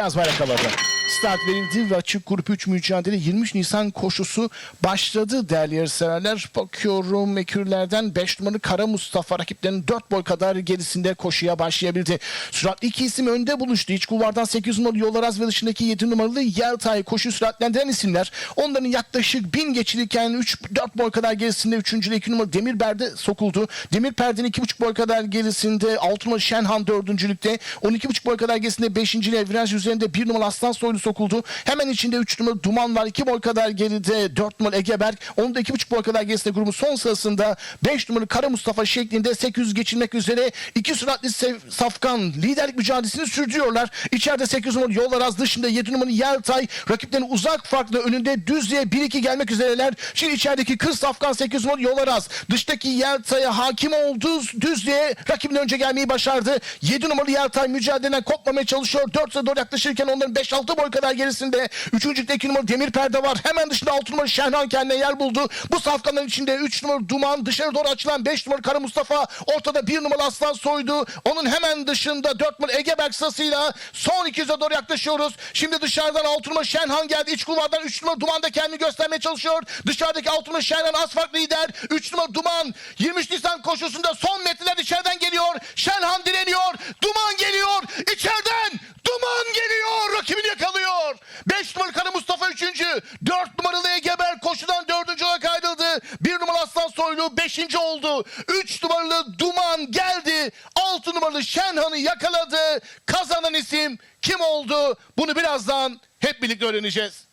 Até as várias. Start verildi ve açık grup 3 mücadele 23 Nisan koşusu başladı değerli yarışseverler. Bakıyorum ekürlerden 5 numaralı Kara Mustafa rakiplerinin 4 boy kadar gerisinde koşuya başlayabildi. Süratli iki isim önde buluştu. İç kulvardan 8 numaralı Yolaraz ve dışındaki 7 numaralı Yeltay koşu süratlendiren isimler. Onların yaklaşık 1000 geçilirken 3-4 boy kadar gerisinde 3. ile 2 numaralı Demirber'de sokuldu. Demir Perde'nin 2,5 boy kadar gerisinde 6 numaralı Şenhan 4. lükte 12,5 boy kadar gerisinde 5. ile viraj üzerinde 1 numaralı Aslan Soylu sokuldu. Hemen içinde 3 numaralı Duman var. 2 boy kadar geride 4 numaralı Egeberk. Onun da 2,5 boy kadar gerisinde grubun son sırasında 5 numaralı Kara Mustafa şeklinde 800 geçilmek üzere iki süratli Sev- Safkan liderlik mücadelesini sürdürüyorlar. İçeride 8 numaralı Yolaraz dışında 7 numaralı Yeltay rakiplerin uzak farklı önünde Düzlü'ye 1-2 gelmek üzereler. Şimdi içerideki Kız Safkan 8 numaralı Yolaraz dıştaki Yeltay'a hakim oldu. Düzlü'ye rakibinin önce gelmeyi başardı. 7 numaralı Yeltay mücadeleden kopmamaya çalışıyor. 4 sıra doğru yaklaşırken onların 5-6 boy kadar gerisinde 3. ligde 2 numaralı Demir Perde var. Hemen dışında 6 numaralı Şenhan kendine yer buldu. Bu safkanların içinde 3 numaralı Duman dışarı doğru açılan 5 numaralı Kara Mustafa ortada 1 numaralı Aslan Soydu. Onun hemen dışında 4 numaralı Egeberk sırasıyla son 200'e doğru yaklaşıyoruz. Şimdi dışarıdan 6 numaralı Şenhan geldi. İç kulvardan 3 numaralı Duman da kendini göstermeye çalışıyor. Dışarıdaki 6 numaralı Şenhan az fark lider. 3 numaralı Duman 23 Nisan koşusunda son metreler içeriden geliyor. Şenhan direniyor. Duman geliyor. İçeriden Duman geliyor. Rakibini yakalıyor. 5 numaralı Kara Mustafa 3. 4 numaralı Egeber koşudan 4. olarak ayrıldı. 1 numaralı Aslan Soylu 5. oldu. 3 numaralı Duman geldi. 6 numaralı Şenhan'ı yakaladı. Kazanan isim kim oldu? Bunu birazdan hep birlikte öğreneceğiz.